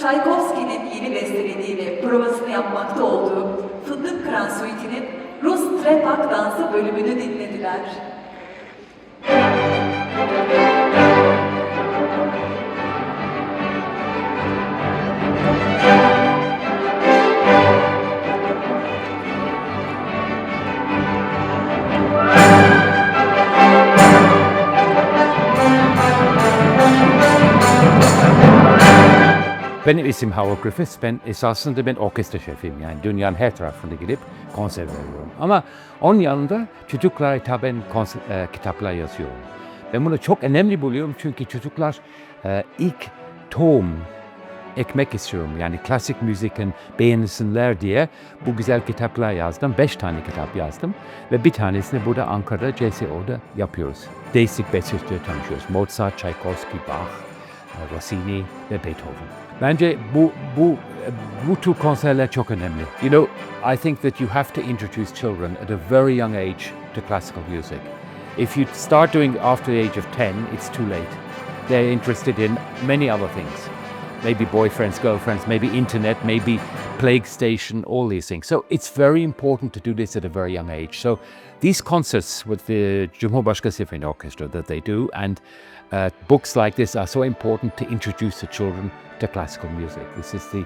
Tchaikovsky'nin yeni bestelediği ve provasını yapmakta olduğu Fındık Kıran Suite'nin Rus Trepak Dansı bölümünü dinlediler. Benim isim Howard Griffiths. Ben esasında ben orkestra şefiyim. Yani dünyanın her tarafına gidip konser veriyorum. Ama onun yanında çocuklara hitaben konser, e, kitaplar yazıyorum. Ben bunu çok önemli buluyorum çünkü çocuklar e, ilk tohum ekmek istiyorum. Yani klasik müzikin beğensinler diye bu güzel kitaplar yazdım. Beş tane kitap yazdım. Ve bir tanesini burada Ankara'da CSO'da yapıyoruz. Değişik bestecileri tanışıyoruz. Mozart, Tchaikovsky, Bach, Rossini ve Beethoven. Bence bu bu bu tür konserler çok önemli. You know, I think that you have to introduce children at a very young age to classical music. If you start doing after the age of 10, it's too late. They're interested in many other things. Maybe boyfriends, girlfriends, maybe internet, maybe plague station, all these things. So it's very important to do this at a very young age. So these concerts with the Cumhurbaşkanı Symphony Orchestra that they do and uh, books like this are so important to introduce the children to classical music. This is the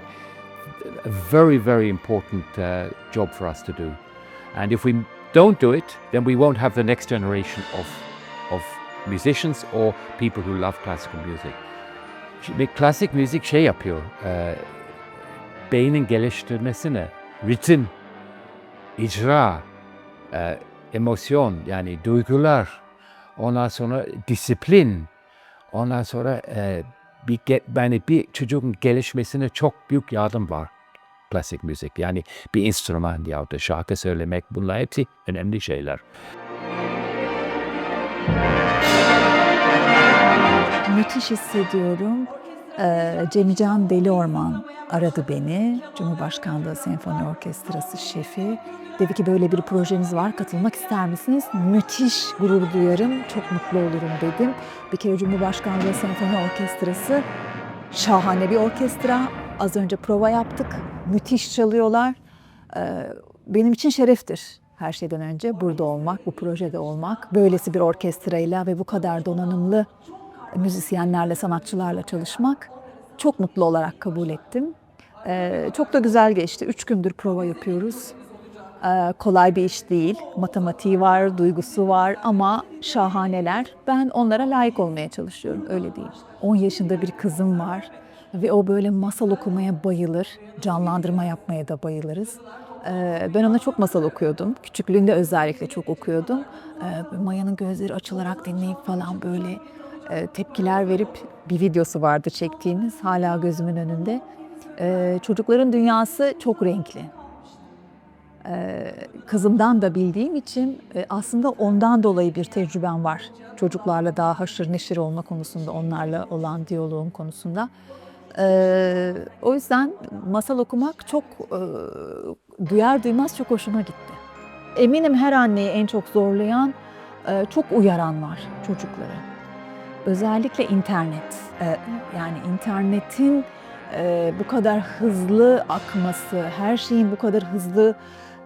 a very, very important uh, job for us to do. And if we don't do it, then we won't have the next generation of, of musicians or people who love classical music. Şimdi klasik müzik şey yapıyor, e, beynin geliştirmesine, ritim, icra, e, emosyon yani duygular, ondan sonra disiplin, ondan sonra e, bir yani bir çocuğun gelişmesine çok büyük yardım var klasik müzik. Yani bir enstrüman ya da şarkı söylemek bunlar hepsi önemli şeyler. Müthiş hissediyorum. Ee, Cemican Deli Orman aradı beni. Cumhurbaşkanlığı Senfoni Orkestrası şefi. Dedi ki böyle bir projeniz var katılmak ister misiniz? Müthiş gurur duyarım, çok mutlu olurum dedim. Bir kere Cumhurbaşkanlığı Senfoni Orkestrası şahane bir orkestra. Az önce prova yaptık. Müthiş çalıyorlar. Ee, benim için şereftir her şeyden önce burada olmak, bu projede olmak. Böylesi bir orkestrayla ve bu kadar donanımlı müzisyenlerle, sanatçılarla çalışmak çok mutlu olarak kabul ettim. Ee, çok da güzel geçti. Üç gündür prova yapıyoruz. Ee, kolay bir iş değil. Matematiği var, duygusu var ama şahaneler. Ben onlara layık olmaya çalışıyorum, öyle değil. 10 yaşında bir kızım var ve o böyle masal okumaya bayılır. Canlandırma yapmaya da bayılırız. Ee, Ben ona çok masal okuyordum. Küçüklüğünde özellikle çok okuyordum. Ee, Maya'nın gözleri açılarak dinleyip falan böyle tepkiler verip bir videosu vardı çektiğimiz hala gözümün önünde. Ee, Çocukların dünyası çok renkli. Ee, Kızımdan da bildiğim için e, aslında ondan dolayı bir tecrübem var. Çocuklarla daha haşır neşir olma konusunda, onlarla olan diyaloğum konusunda. O yüzden masal okumak çok e, duyar duymaz çok hoşuma gitti. Eminim her anneyi en çok zorlayan e, çok uyaran var çocukları. Özellikle internet. E, Yani internetin e, bu kadar hızlı akması, her şeyin bu kadar hızlı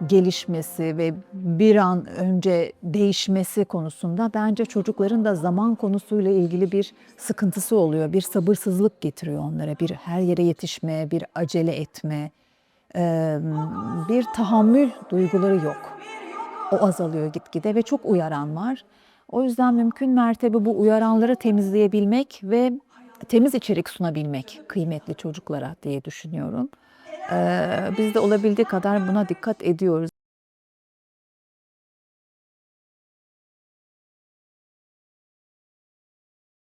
gelişmesi ve bir an önce değişmesi konusunda bence çocukların da zaman konusuyla ilgili bir sıkıntısı oluyor. Bir sabırsızlık getiriyor onlara. Bir her yere yetişme, bir acele etme, e, bir tahammül duyguları yok. O azalıyor gitgide ve çok uyaran var. O yüzden mümkün mertebe bu uyaranları temizleyebilmek ve temiz içerik sunabilmek kıymetli çocuklara diye düşünüyorum. Ee, biz de olabildiği kadar buna dikkat ediyoruz.